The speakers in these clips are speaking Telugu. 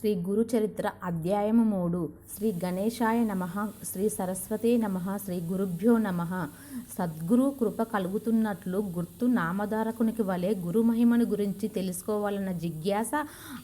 శ్రీ గురు చరిత్ర అధ్యాయము మూడు. శ్రీ గణేశాయ నమ శ్రీ సరస్వతే నమ శ్రీ గురుభ్యో నమ. సద్గురు కృప కలుగుతున్నట్లు గుర్తు నామధారకునికి వలె గురు మహిమను గురించి తెలుసుకోవాలన్న జిజ్ఞాస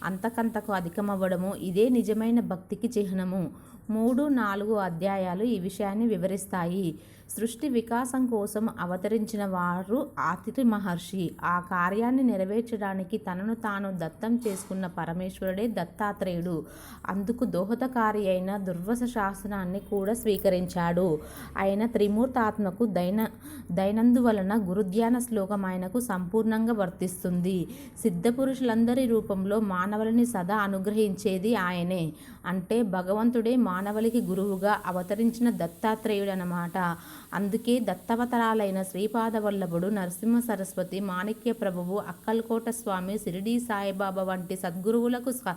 అంతకంతకు అధికమవ్వడము ఇదే నిజమైన భక్తికి చిహ్నము. మూడు నాలుగు అధ్యాయాలు ఈ విషయాన్ని వివరిస్తాయి. సృష్టి వికాసం కోసం అవతరించిన వారు ఆతిథి మహర్షి. ఆ కార్యాన్ని నెరవేర్చడానికి తనను తాను దత్తం చేసుకున్న పరమేశ్వరుడే దత్తాత్రేయుడు. అందుకు దోహదకారి అయిన దుర్వస శాసనాన్ని కూడా స్వీకరించాడు. ఆయన త్రిమూర్తాత్మకు దైన దైనందువలన గురుధ్యాన శ్లోకం ఆయనకు సంపూర్ణంగా వర్తిస్తుంది. సిద్ధపురుషులందరి రూపంలో మానవులని సదా అనుగ్రహించేది ఆయనే. అంటే భగవంతుడే మానవులకి గురువుగా అవతరించిన దత్తాత్రేయుడు అన్నమాట అందుకే దత్తవతరాలైన శ్రీపాదవల్లభుడు నరసింహ సరస్వతి మాణిక్య ప్రభువు అక్కల్కోట స్వామి సిరిడి సాయిబాబా వంటి సద్గురువులకు స్క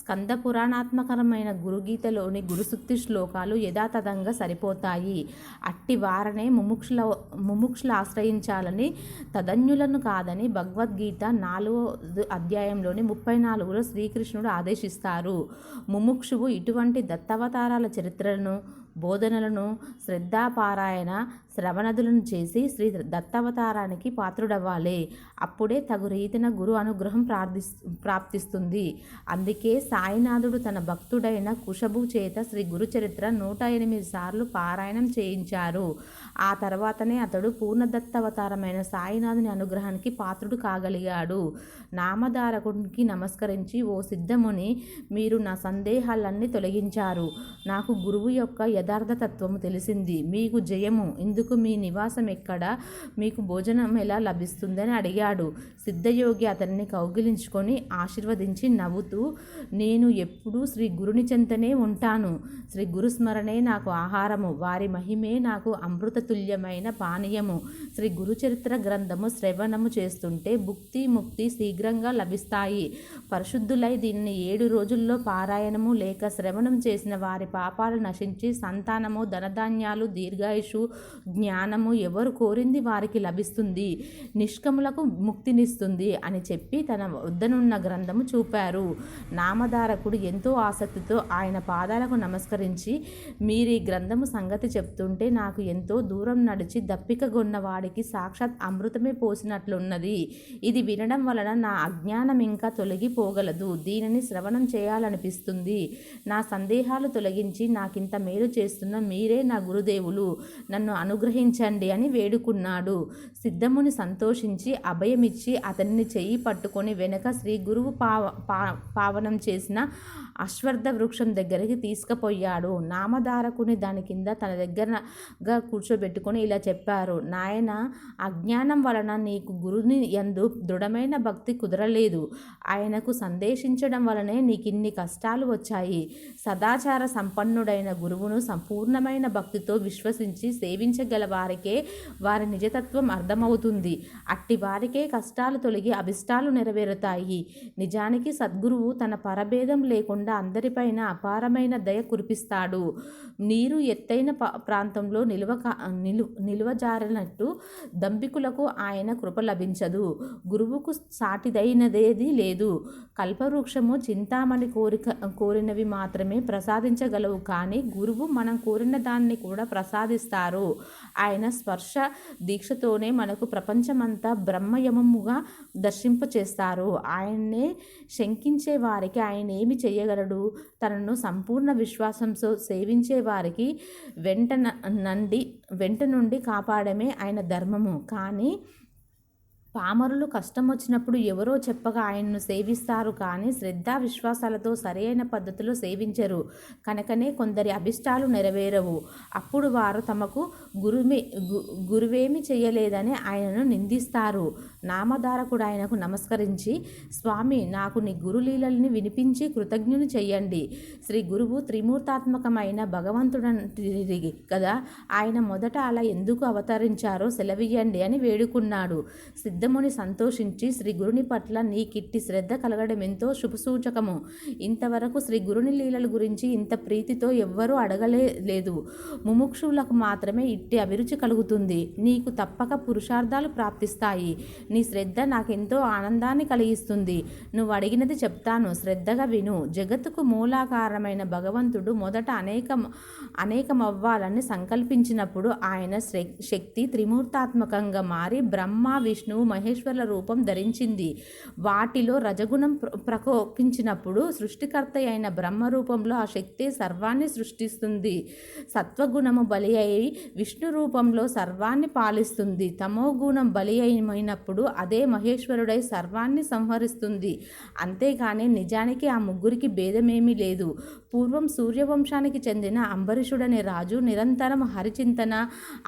స్కంద పురాణాత్మకరమైన గురుగీతలోని గురుసుక్తి శ్లోకాలు యథాతథంగా సరిపోతాయి. అట్టి వారనే ముముక్షుల ముముక్షులు ఆశ్రయించాలని తదన్యులను కాదని భగవద్గీత నాలుగో అధ్యాయంలోని ముప్పై నాలుగులో శ్రీకృష్ణుడు ఆదేశిస్తారు. ముముక్షువు ఇటువంటి దత్తవతారాల చరిత్రను బోధనలను శ్రద్ధాపారాయణ శ్రవణదులను చేసి శ్రీ దత్తావతారానికి పాత్రుడవ్వాలి. అప్పుడే తగు రీతిన గురు అనుగ్రహం ప్రార్థి ప్రాప్తిస్తుంది. అందుకే సాయినాథుడు తన భక్తుడైన కుషభు చేత శ్రీ గురుచరిత్ర నూట ఎనిమిది సార్లు పారాయణం చేయించారు. ఆ తర్వాతనే అతడు పూర్ణదత్తవతారమైన సాయినాథుని అనుగ్రహానికి పాత్రుడు కాగలిగాడు. నామధారకునికి నమస్కరించి ఓ సిద్ధముని మీరు నా సందేహాలన్నీ తొలగించారు. నాకు గురువు యొక్క యథార్థతత్వము తెలిసింది. మీకు జయము. ఇందుకు మీ నివాసం ఎక్కడ? మీకు భోజనం ఎలా లభిస్తుందని అడిగాడు. సిద్ధయోగి అతన్ని కౌగిలించుకొని ఆశీర్వదించి నవ్వుతూ నేను ఎప్పుడూ శ్రీ గురుని చెంతనే ఉంటాను. శ్రీ గురుస్మరణే నాకు ఆహారము. వారి మహిమే నాకు అమృతతుల్యమైన పానీయము. శ్రీ గురుచరిత్ర గ్రంథము శ్రవణము చేస్తుంటే భుక్తి ముక్తి శీఘ్రంగా లభిస్తాయి. పరిశుద్ధులై దీనిని ఏడు రోజుల్లో పారాయణము లేక శ్రవణం చేసిన వారి పాపాలు నశించి సంతానము ధనధాన్యాలు దీర్ఘాయుషు జ్ఞానము ఎవరు కోరింది వారికి లభిస్తుంది నిష్కములకు ముక్తినిస్తుంది అని చెప్పి తన వద్దనున్న గ్రంథము చూపారు. నామధారకుడు ఎంతో ఆసక్తితో ఆయన పాదాలకు నమస్కరించి మీరు ఈ గ్రంథము సంగతి చెప్తుంటే నాకు ఎంతో దూరం నడిచి దప్పికగొన్న వాడికి సాక్షాత్ అమృతమే పోసినట్లున్నది. ఇది వినడం వలన నా అజ్ఞానం ఇంకా తొలగిపోగలదు. దీనిని శ్రవణం చేయాలనిపిస్తుంది. నా సందేహాలు తొలగించి నాకింత మేలు చేస్తున్న మీరే నా గురుదేవులు. నన్ను అనుగ్రహించండి అని వేడుకున్నాడు. సిద్ధముని సంతోషించి అభయమిచ్చి అతన్ని చెయ్యి పట్టుకొని వెనక శ్రీ గురువు పావ పా- పావనం చేసిన అశ్వర్థ వృక్షం దగ్గరికి తీసుకుపోయాడు. నామధారకుని దాని కింద తన దగ్గరగా కూర్చోబెట్టుకొని ఇలా చెప్పారు నాయన అజ్ఞానం వలన నీకు గురుని ఎందు దృఢమైన భక్తి కుదరలేదు. ఆయనకు సందేశించడం వలనే నీకు ఇన్ని కష్టాలు వచ్చాయి. సదాచార సంపన్నుడైన గురువును సంపూర్ణమైన భక్తితో విశ్వసించి గల వారికే వారి నిజతత్వం అర్థమవుతుంది. అట్టి వారికే కష్టాలు తొలగి అభిష్టాలు నెరవేరుతాయి. నిజానికి సద్గురువు తన పరభేదం లేకుండా అందరిపైన అపారమైన దయ కురిపిస్తాడు. నీరు ఎత్తైన ప్రాంతంలో నిలువ నిలు నిలువజారినట్టు దంభికులకు ఆయన కృప లభించదు. గురువుకు సాటిదైనదేది లేదు. కల్పవృక్షము చింతామణి కోరిక కోరినవి మాత్రమే ప్రసాదించగలవు. కానీ గురువు మనం కోరిన దాన్ని కూడా ప్రసాదిస్తారు. ఆయన స్పర్శ దీక్షతోనే మనకు ప్రపంచమంతా బ్రహ్మయమముగా దర్శింపచేస్తారు ఆయన్నే శంకించే వారికి ఆయన ఏమి చేయగలడు? తనను సంపూర్ణ విశ్వాసంతో సేవించే వారికి వెంట నండి వెంట నుండి కాపాడమే ఆయన ధర్మము. కానీ పామరులు కష్టం వచ్చినప్పుడు ఎవరో చెప్పగా ఆయన్ను సేవిస్తారు కానీ శ్రద్ధా విశ్వాసాలతో సరైన పద్ధతిలో సేవించరు. కనుకనే కొందరి అభిష్టాలు నెరవేరవు. అప్పుడు వారు తమకు గురుమే గు- గురువేమి చేయలేదని ఆయనను నిందిస్తారు. నామధారకుడు ఆయనకు నమస్కరించి స్వామి నాకు నీ గురులీలల్ని వినిపించి కృతజ్ఞుని చెయ్యండి. శ్రీ గురువు త్రిమూర్తాత్మకమైన భగవంతుడంటిది కదా ఆయన మొదట అలా ఎందుకు అవతరించారో సెలవియ్యండి అని వేడుకున్నాడు. సిద్ధ సిద్ధముని సంతోషించి శ్రీ గురుని పట్ల నీకిట్టి శ్రద్ధ కలగడం ఎంతో శుభసూచకము. ఇంతవరకు శ్రీ గురుని లీలల గురించి ఇంత ప్రీతితో ఎవ్వరూ అడగలే లేదు. ముముక్షువులకు మాత్రమే ఇట్టి అభిరుచి కలుగుతుంది. నీకు తప్పక పురుషార్థాలు ప్రాప్తిస్తాయి. నీ శ్రద్ధ నాకెంతో ఆనందాన్ని కలిగిస్తుంది. నువ్వు అడిగినది చెప్తాను. శ్రద్ధగా విను. జగత్తుకు మూలాకారమైన భగవంతుడు మొదట అనేక అనేకమవ్వాలని సంకల్పించినప్పుడు ఆయన శక్తి త్రిమూర్తాత్మకంగా మారి బ్రహ్మ విష్ణువు మహేశ్వరుల రూపం ధరించింది. వాటిలో రజగుణం ప్రకోపించినప్పుడు సృష్టికర్త అయిన బ్రహ్మ రూపంలో ఆ శక్తి సర్వాన్ని సృష్టిస్తుంది. సత్వగుణము బలి అయి విష్ణు రూపంలో సర్వాన్ని పాలిస్తుంది. తమో గుణం బలి అయినప్పుడు అదే మహేశ్వరుడై సర్వాన్ని సంహరిస్తుంది. అంతేగాని నిజానికి ఆ ముగ్గురికి భేదమేమీ లేదు. పూర్వం సూర్యవంశానికి చెందిన అంబరీషుడనే రాజు నిరంతరం హరిచింతన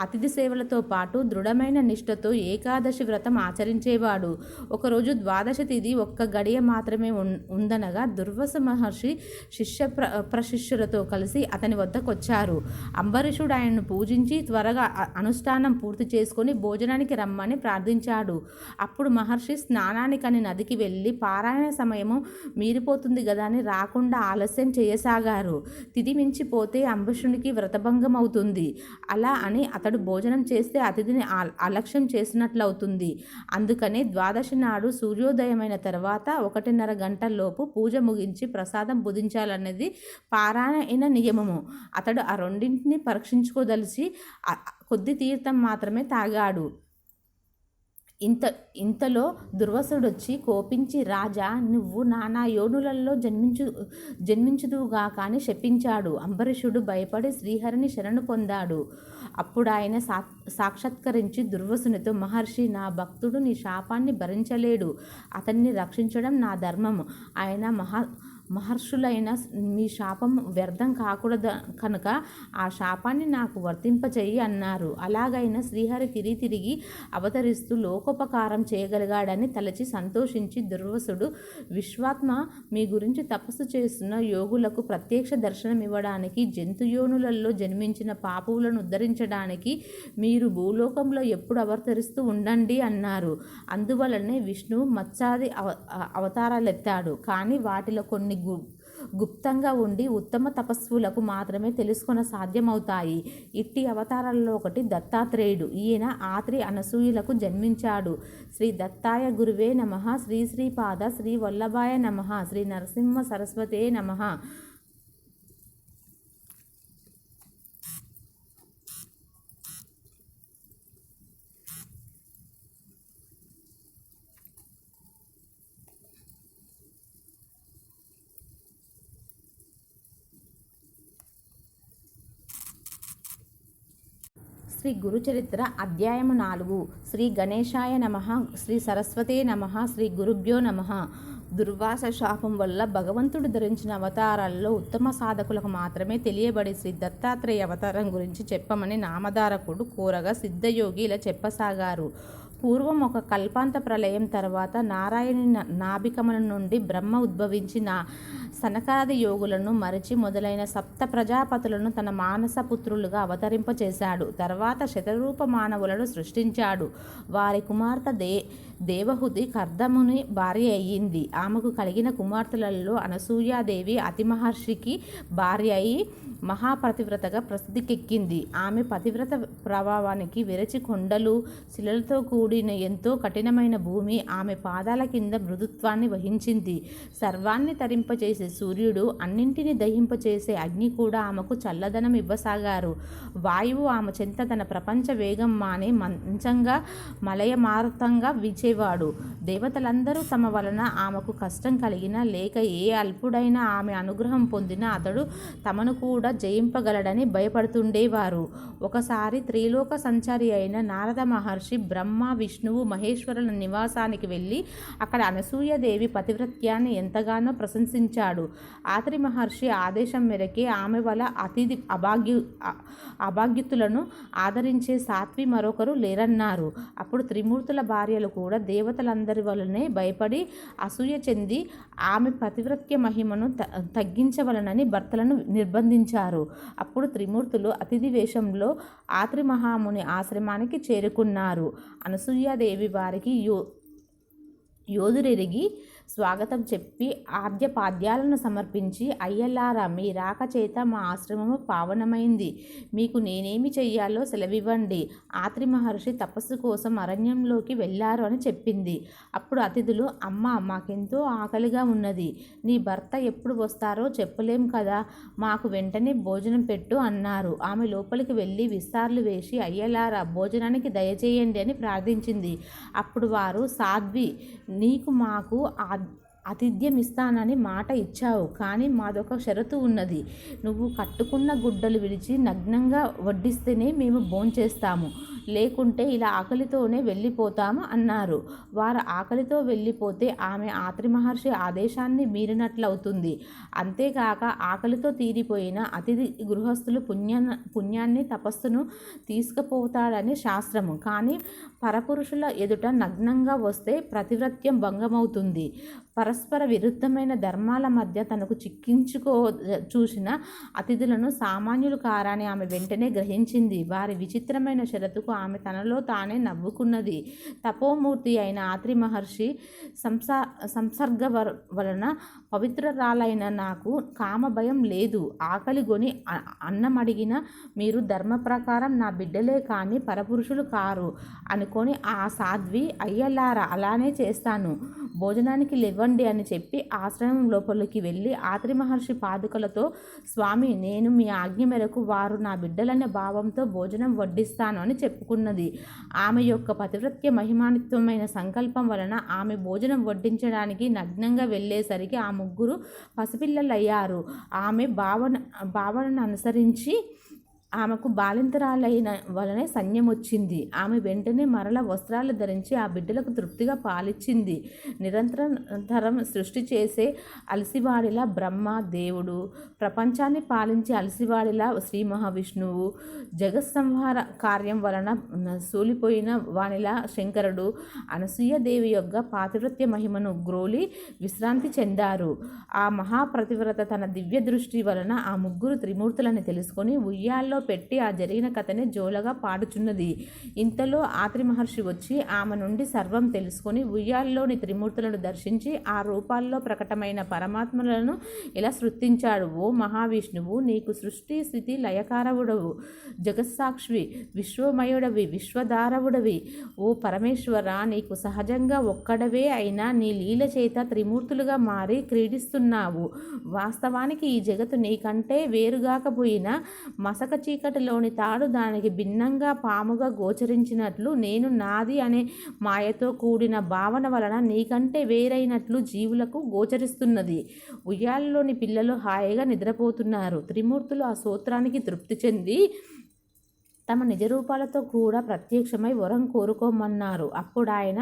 అతిథి సేవలతో పాటు దృఢమైన నిష్ఠతో ఏకాదశి వ్రతం ఆచరించేవాడు. ఒకరోజు ద్వాదశ తిథి ఒక్క గడియ మాత్రమే ఉందనగా దుర్వస మహర్షి శిష్య ప్ర ప్రశిష్యులతో కలిసి అతని వద్దకు వచ్చారు అంబరీషుడు ఆయనను పూజించి త్వరగా అనుష్ఠానం పూర్తి చేసుకొని భోజనానికి రమ్మని ప్రార్థించాడు. అప్పుడు మహర్షి స్నానానికని నదికి వెళ్ళి పారాయణ సమయము మీరిపోతుంది కదా అని రాకుండా ఆలస్యం చేయసాగారు. తిది మించిపోతే అంబరీషునికి వ్రతభంగం అవుతుంది అలా అని అతడు భోజనం చేస్తే అతిథిని అలక్ష్యం చేసినట్లవుతుంది. అందుకని ద్వాదశి నాడు సూర్యోదయమైన తర్వాత ఒకటిన్నర గంటల్లోపు పూజ ముగించి ప్రసాదం బుధించాలన్నది పారాయణ నియమము. అతడు ఆ రెండింటిని పరీక్షించుకోదలిచి కొద్ది తీర్థం మాత్రమే తాగాడు. ఇంత ఇంతలో దుర్వసుడొచ్చి కోపించి రాజా నువ్వు నానా యోనులలో జన్మించు జన్మించుదువుగా కానీ శపించాడు. అంబరీషుడు భయపడి శ్రీహరిని శరణు పొందాడు. అప్పుడు ఆయన సా సాక్షాత్కరించి దుర్వసునితో మహర్షి నా భక్తుడు నీ శాపాన్ని భరించలేడు. అతన్ని రక్షించడం నా ధర్మము. ఆయన మహా మహర్షులైన మీ శాపం వ్యర్థం కాకూడదు కనుక ఆ శాపాన్ని నాకు వర్తింపచేయి అన్నారు. అలాగైనా శ్రీహరి తిరిగి తిరిగి అవతరిస్తూ లోకోపకారం చేయగలిగాడని తలచి సంతోషించి దుర్వసుడు విశ్వాత్మ మీ గురించి తపస్సు చేస్తున్న యోగులకు ప్రత్యక్ష దర్శనం ఇవ్వడానికి జంతుయోనులలో జన్మించిన పాపువులను ఉద్ధరించడానికి మీరు భూలోకంలో ఎప్పుడు అవతరిస్తూ ఉండండి అన్నారు. అందువలనే విష్ణువు మత్స్యాది అవ అవతారాలెత్తాడు. కానీ వాటిలో కొన్ని గు గుప్తంగా ఉండి ఉత్తమ తపస్సులకు మాత్రమే తెలుసుకొన సాధ్యమవుతాయి. ఇట్టి అవతారాల్లో ఒకటి దత్తాత్రేయుడు. ఈయన ఆత్రి అనసూయులకు జన్మించాడు. శ్రీ దత్తాయ గురువే నమ. శ్రీ శ్రీపాద శ్రీ వల్లభాయ నమ. శ్రీ నరసింహ సరస్వతే నమ. శ్రీ గురుచరిత్ర అధ్యాయము నాలుగు. శ్రీ గణేశాయ నమ శ్రీ సరస్వతే నమ శ్రీ గురుభ్యో నమ. దుర్వాస శాపం వల్ల భగవంతుడు ధరించిన అవతారాల్లో ఉత్తమ సాధకులకు మాత్రమే తెలియబడి శ్రీ దత్తాత్రేయ అవతారం గురించి చెప్పమని నామధారకుడు కోరగా సిద్ధయోగి ఇలా చెప్పసాగారు. పూర్వం ఒక కల్పాంత ప్రళయం తర్వాత నారాయణుని నాభికమల నుండి బ్రహ్మ ఉద్భవించిన సనకాది యోగులను మరిచి మొదలైన సప్త ప్రజాపతులను తన మానస పుత్రులుగా అవతరింపచేశాడు. తర్వాత శతరూప మానవులను సృష్టించాడు. వారి కుమార్తె దే దేవహుతి కర్దముని భార్య అయ్యింది. ఆమెకు కలిగిన కుమార్తెలలో అనసూయాదేవి అతి మహర్షికి భార్య అయి మహాపతివ్రతగా ప్రసిద్ధికెక్కింది. ఆమె పతివ్రత ప్రభావానికి విరచి కొండలు శిలలతో కూడిన ఎంతో కఠినమైన భూమి ఆమె పాదాల కింద మృదుత్వాన్ని వహించింది. సర్వాన్ని తరింపచేసే సూర్యుడు అన్నింటిని దహింపచేసే అగ్ని కూడా ఆమెకు చల్లదనం ఇవ్వసాగారు. వాయువు ఆమె చెంత తన ప్రపంచ వేగం మాని మంచంగా మలయమారుతంగా వీచేవాడు దేవతలందరూ తమ వలన ఆమెకు కష్టం కలిగినా లేక ఏ అల్పుడైనా ఆమె అనుగ్రహం పొందినా అతడు తమను కూడా జయింపగలడని భయపడుతుండేవారు. ఒకసారి త్రిలోక సంచారి అయిన నారద మహర్షి బ్రహ్మ విష్ణువు మహేశ్వరుల నివాసానికి వెళ్ళి అక్కడ అనసూయదేవి పతివ్రత్యాన్ని ఎంతగానో ప్రశంసించాడు. ఆత్రి మహర్షి ఆదేశం మేరకే ఆమె వల్ల అతిథి అభాగ్యు అభాగ్యుతులను ఆదరించే సాత్వి మరొకరు లేరన్నారు. అప్పుడు త్రిమూర్తుల భార్యలు కూడా కూడా దేవతలందరి వలనే భయపడి అసూయ చెంది ఆమె పతివ్రత్య మహిమను త తగ్గించవలనని భర్తలను నిర్బంధించారు. అప్పుడు త్రిమూర్తులు అతిథి వేషంలో ఆత్రి మహాముని ఆశ్రమానికి చేరుకున్నారు. అనసూయాదేవి వారికి యో యోధురెరిగి స్వాగతం చెప్పి ఆద్యపాద్యాలను సమర్పించి అయ్యలారా మీ రాక చేత మా ఆశ్రమము పావనమైంది. మీకు నేనేమి చెయ్యాలో సెలవివ్వండి. ఆత్రి మహర్షి తపస్సు కోసం అరణ్యంలోకి వెళ్ళారు అని చెప్పింది. అప్పుడు అతిథులు అమ్మ మాకెంతో ఆకలిగా ఉన్నది. నీ భర్త ఎప్పుడు వస్తారో చెప్పలేం కదా? మాకు వెంటనే భోజనం పెట్టు అన్నారు. ఆమె లోపలికి వెళ్ళి విస్తార్లు వేసి అయ్యలారా భోజనానికి దయచేయండి అని ప్రార్థించింది. అప్పుడు వారు సాధ్వి నీకు మాకు ఆ ఆతిథ్యం ఇస్తానని మాట ఇచ్చావు కానీ మాదొక షరతు ఉన్నది. నువ్వు కట్టుకున్న గుడ్డలు విడిచి నగ్నంగా వడ్డిస్తేనే మేము భోంచేస్తాము. లేకుంటే ఇలా ఆకలితోనే వెళ్ళిపోతాము అన్నారు. వారు ఆకలితో వెళ్ళిపోతే ఆమె ఆత్రి మహర్షి ఆదేశాన్ని మీరినట్లవుతుంది. అంతేకాక ఆకలితో తీరిపోయిన అతిథి గృహస్థులు పుణ్య పుణ్యాన్ని తపస్సును తీసుకుపోతాడని శాస్త్రము. కానీ పరపురుషుల ఎదుట నగ్నంగా వస్తే ప్రతివ్రత్యం భంగమవుతుంది. పరస్పర విరుద్ధమైన ధర్మాల మధ్య తనకు చిక్కించుకో చూసిన అతిథులను సామాన్యులు కారాని ఆమె వెంటనే గ్రహించింది. వారి విచిత్రమైన షరతుకు ఆమె తనలో తానే నవ్వుకున్నది. తపోమూర్తి అయిన ఆత్రి మహర్షి సంసా సంసర్గ వలన పవిత్రరాలైన నాకు కామ భయం లేదు ఆకలిగొని అన్నం అడిగిన మీరు ధర్మ ప్రకారం నా బిడ్డలే కానీ పరపురుషులు కారు అనుకొని ఆ సాధ్వి అయ్యలారా అలానే చేస్తాను. భోజనానికి లేవండి అని చెప్పి ఆశ్రమం లోపలికి వెళ్ళి ఆత్రి మహర్షి పాదుకలతో స్వామి నేను మీ ఆజ్ఞ మేరకు వారు నా బిడ్డలనే భావంతో భోజనం వడ్డిస్తాను అని చెప్పుకున్నది. ఆమె యొక్క పతివ్రత్య మహిమానిత్వమైన సంకల్పం వలన ఆమె భోజనం వడ్డించడానికి నగ్నంగా వెళ్ళేసరికి ఆ ముగ్గురు పసిపిల్లలయ్యారు. ఆమె భావన భావనను అనుసరించి ఆమెకు బాలింతరాలైన వలనే సైన్యం వచ్చింది. ఆమె వెంటనే మరల వస్త్రాలు ధరించి ఆ బిడ్డలకు తృప్తిగా పాలిచ్చింది. నిరంతరం సృష్టి చేసే అలసివాడిలా బ్రహ్మ దేవుడు ప్రపంచాన్ని పాలించే అలసివాడిలా శ్రీ మహావిష్ణువు జగత్సంహార కార్యం వలన సూలిపోయిన వానిలా శంకరుడు అనసూయదేవి యొక్క పాతివృత్య మహిమను గ్రోలి విశ్రాంతి చెందారు. ఆ మహాప్రతివ్రత తన దివ్య దృష్టి వలన ఆ ముగ్గురు త్రిమూర్తులని తెలుసుకొని ఉయ్యాల్లో పెట్టి ఆ జరిగిన కథని జోలగా పాడుచున్నది. ఇంతలో ఆత్రి మహర్షి వచ్చి ఆమె నుండి సర్వం తెలుసుకొని ఉయ్యాల్లోని త్రిమూర్తులను దర్శించి ఆ రూపాల్లో ప్రకటమైన పరమాత్మలను ఇలా సృష్టించాడు. ఓ మహావిష్ణువు నీకు సృష్టి స్థితి లయకారవుడవు. జగత్సాక్షివి విశ్వమయుడవి విశ్వధారవుడవి. ఓ పరమేశ్వర నీకు సహజంగా ఒక్కడవే అయినా నీ లీల చేత త్రిమూర్తులుగా మారి క్రీడిస్తున్నావు. వాస్తవానికి ఈ జగత్తు నీకంటే వేరుగాకపోయినా మసక చీకటిలోని తాడు దానికి భిన్నంగా పాముగా గోచరించినట్లు నేను నాది అనే మాయతో కూడిన భావన వలన నీకంటే వేరైనట్లు జీవులకు గోచరిస్తున్నది. ఉయ్యాలలోని పిల్లలు హాయిగా నిద్రపోతున్నారు. త్రిమూర్తులు ఆ సూత్రానికి తృప్తి చెంది తమ నిజ రూపాలతో కూడా ప్రత్యక్షమై వరం కోరుకోమన్నారు. అప్పుడు ఆయన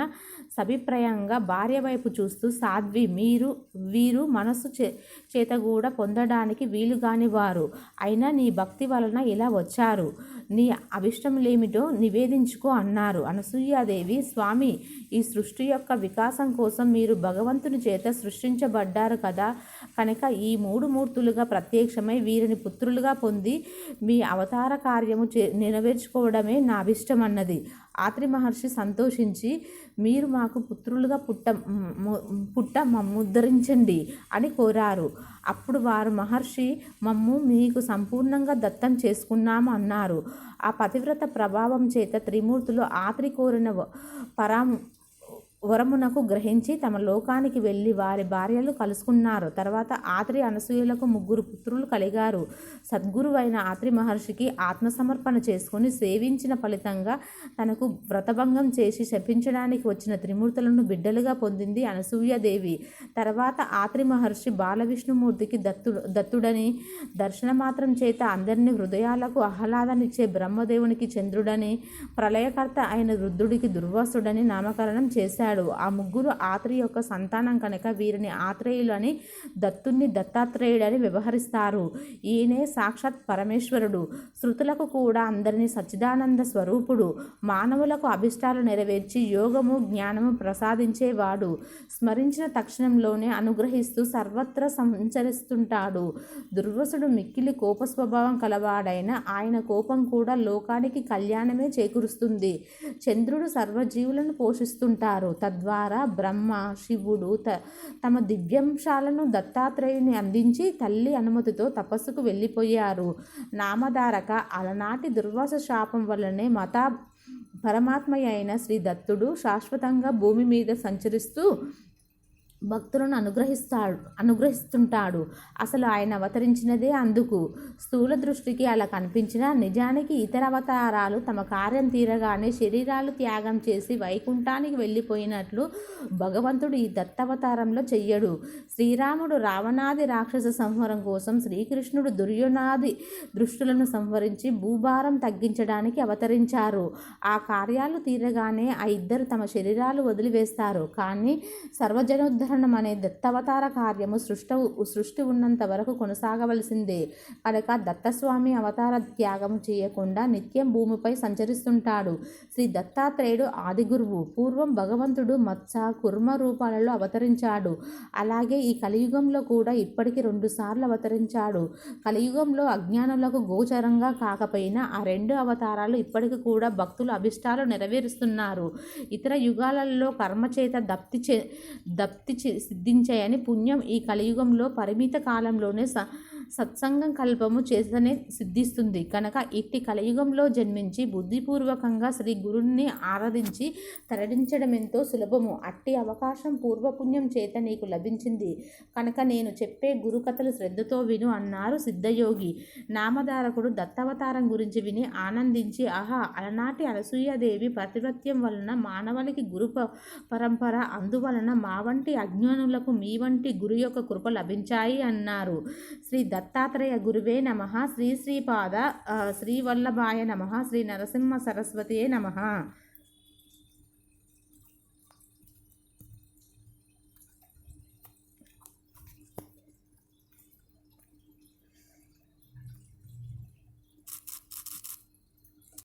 సభిప్రాయంగా భార్య వైపు చూస్తూ సాధ్వి మీరు వీరు మనస్సు చే చేత కూడా పొందడానికి వీలు కాని వారు. అయినా నీ భక్తి వలన ఇలా వచ్చారు. నీ అభిష్టములేమిటో నివేదించుకో అన్నారు. అనసూయాదేవి స్వామి ఈ సృష్టి యొక్క వికాసం కోసం మీరు భగవంతుని చేత సృష్టించబడ్డారు కదా. కనుక ఈ మూడు మూర్తులుగా ప్రత్యక్షమై వీరిని పుత్రులుగా పొంది మీ అవతార కార్యము చే నెరవేర్చుకోవడమే నా అభిష్టం అన్నది ఆత్రి మహర్షి సంతోషించి మీరు మాకు పుత్రులుగా పుట్ట పుట్ట మమ్ము అని కోరారు. అప్పుడు వారు మహర్షి మమ్ము మీకు సంపూర్ణంగా దత్తం చేసుకున్నాము అన్నారు. ఆ పతివ్రత ప్రభావం చేత త్రిమూర్తులు ఆత్రి కోరిన వ- వరమునకు గ్రహించి తమ లోకానికి వెళ్ళి వారి భార్యలు కలుసుకున్నారు. తర్వాత ఆత్రి అనసూయలకు ముగ్గురు పుత్రులు కలిగారు. సద్గురువైన ఆత్రి మహర్షికి ఆత్మసమర్పణ చేసుకుని సేవించిన ఫలితంగా తనకు వ్రతభంగం చేసి శపించడానికి వచ్చిన త్రిమూర్తులను బిడ్డలుగా పొందింది అనసూయదేవి. తర్వాత ఆత్రి మహర్షి బాలవిష్ణుమూర్తికి దత్తుడు దత్తుడని దర్శనమాత్రం చేత అందరిని హృదయాలకు ఆహ్లాదాన్నిచ్చే బ్రహ్మదేవునికి చంద్రుడని ప్రళయకర్త అయిన రుద్రుడికి దుర్వాసుడని నామకరణం చేశాడు. పొందాడు ఆ ముగ్గురు ఆత్రి యొక్క సంతానం కనుక వీరిని ఆత్రేయులని దత్తుణ్ణి దత్తాత్రేయుడని వ్యవహరిస్తారు. ఈయనే సాక్షాత్ పరమేశ్వరుడు. శృతులకు కూడా అందరినీ సచ్చిదానంద స్వరూపుడు. మానవులకు అభిష్టాలు నెరవేర్చి యోగము జ్ఞానము ప్రసాదించేవాడు. స్మరించిన తక్షణంలోనే అనుగ్రహిస్తూ సర్వత్రా సంచరిస్తుంటాడు. దుర్వసుడు మిక్కిలి కోప స్వభావం కలవాడైన ఆయన కోపం కూడా లోకానికి కళ్యాణమే చేకూరుస్తుంది. చంద్రుడు సర్వజీవులను పోషిస్తుంటారు. తద్వారా బ్రహ్మ శివుడు త తమ దివ్యంశాలను దత్తాత్రేయుని అందించి తల్లి అనుమతితో తపస్సుకు వెళ్ళిపోయారు. నామధారక అలనాటి దుర్వాస శాపం వల్లనే మత పరమాత్మయైన శ్రీ దత్తుడు శాశ్వతంగా భూమి మీద సంచరిస్తూ భక్తులను అనుగ్రహిస్తాడు అనుగ్రహిస్తుంటాడు. అసలు ఆయన అవతరించినదే అందుకు. స్థూల దృష్టికి అలా కనిపించినా నిజానికి ఇతర అవతారాలు తమ కార్యం తీరగానే శరీరాలు త్యాగం చేసి వైకుంఠానికి వెళ్ళిపోయినట్లు భగవంతుడు ఈ దత్తవతారంలో చెయ్యడు. శ్రీరాముడు రావణాది రాక్షస సంహారం కోసం శ్రీకృష్ణుడు దుర్యోనాది దృష్టులను సంహరించి భూభారం తగ్గించడానికి అవతరించారు. ఆ కార్యాలు తీరగానే ఆ ఇద్దరు తమ శరీరాలు వదిలివేస్తారు. కానీ సర్వజనోద్ధరణం అనే దత్తవతార కార్యము. సృష్టి సృష్టి ఉన్నంత వరకు కొనసాగవలసిందే. కనుక దత్తస్వామి అవతార త్యాగం చేయకుండా నిత్యం భూమిపై సంచరిస్తుంటాడు. శ్రీ దత్తాత్రేయుడు ఆది గురువు పూర్వం భగవంతుడు మత్స కుర్మ రూపాలలో అవతరించాడు. అలాగే ఈ కలియుగంలో కూడా ఇప్పటికి రెండుసార్లు అవతరించాడు. కలియుగంలో అజ్ఞానులకు గోచరంగా కాకపోయినా ఆ రెండు అవతారాలు ఇప్పటికి కూడా భక్తులు అభిష్టాలు నెరవేరుస్తున్నారు. ఇతర యుగాలలో కర్మచేత దప్తి చే దప్తి చే- సిద్ధించాయని పుణ్యం ఈ కలియుగంలో పరిమిత కాలంలోనే స సత్సంగం కల్పము చేతనే సిద్ధిస్తుంది. కనుక ఇట్టి కలియుగంలో జన్మించి బుద్ధిపూర్వకంగా శ్రీ గురుణ్ణి ఆరాధించి తరడించడం ఎంతో సులభము. అట్టి అవకాశం పూర్వపుణ్యం చేత నీకు లభించింది. కనుక నేను చెప్పే గురు కథలు శ్రద్ధతో విను అన్నారు సిద్ధయోగి. నామధారకుడు దత్తావతారం గురించి విని ఆనందించి ఆహా అలనాటి అనసూయాదేవి ప్రతిపత్యం వలన మానవునికి గురు పరంపర అందువలన మా వంటి అజ్ఞానులకు మీ వంటి గురు యొక్క కృప లభించాయి అన్నారు. శ్రీ దత్తాత్రేయ గురువే నమ. శ్రీ శ్రీపాద శ్రీవల్లభాయ నమ. శ్రీ నరసింహ సరస్వతే నమ.